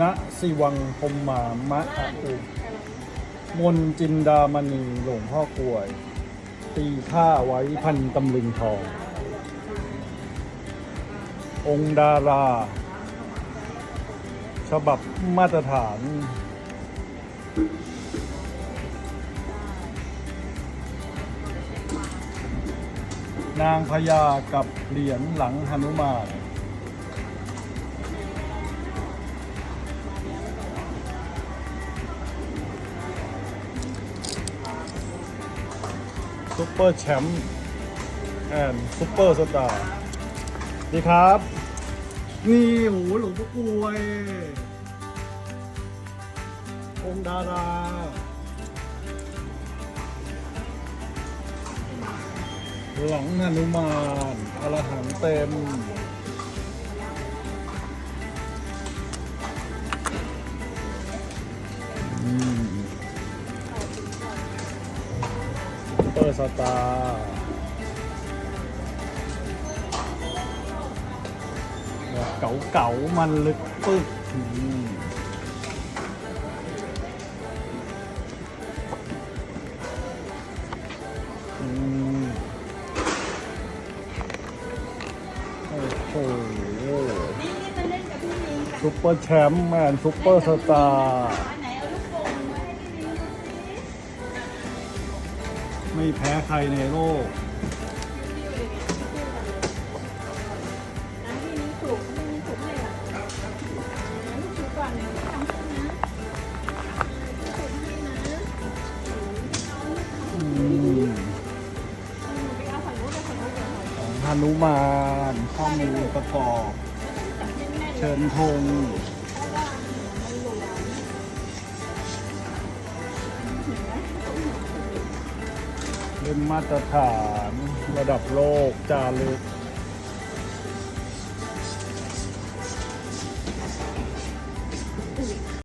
ณสิวังพรหมามะอาอุมนจินดามณีหลวงพ่อกลวย ตีท่าไว้พันตำลึงทอง องค์ดารา ฉบับมาตรฐาน นางพญากับเหรียญหลังหนุมาน ซุปเปอร์แชมป์แอนซุปเปอร์สตาร์ดีครับ นี่โหหลวงพ่อกลวยองค์ดารา หลังหนุมานอรหังเต็ม เปอร์สตาร์แบบเก๋ามันลึกปึ๊กโอ้โหนี่นี่มาเล่นกับพี่ลิงกับซุปเปอร์แชมป์แมนซุปเปอร์สตาร์ ไม่แพ้ใครในโลก น้ำพี่ลิงถูกพี่ลิงถูกให้อะน้ำลูกถูกก่อนนะทำให้นะถูกให้นะอืมไปเอาฝั่งนู้นไปฝั่งนู้นก่อนของฮานุมาน ข้อมูลประกอบจับแน่นๆเชิญธง เป็นมาตรฐานระดับโลกจารึก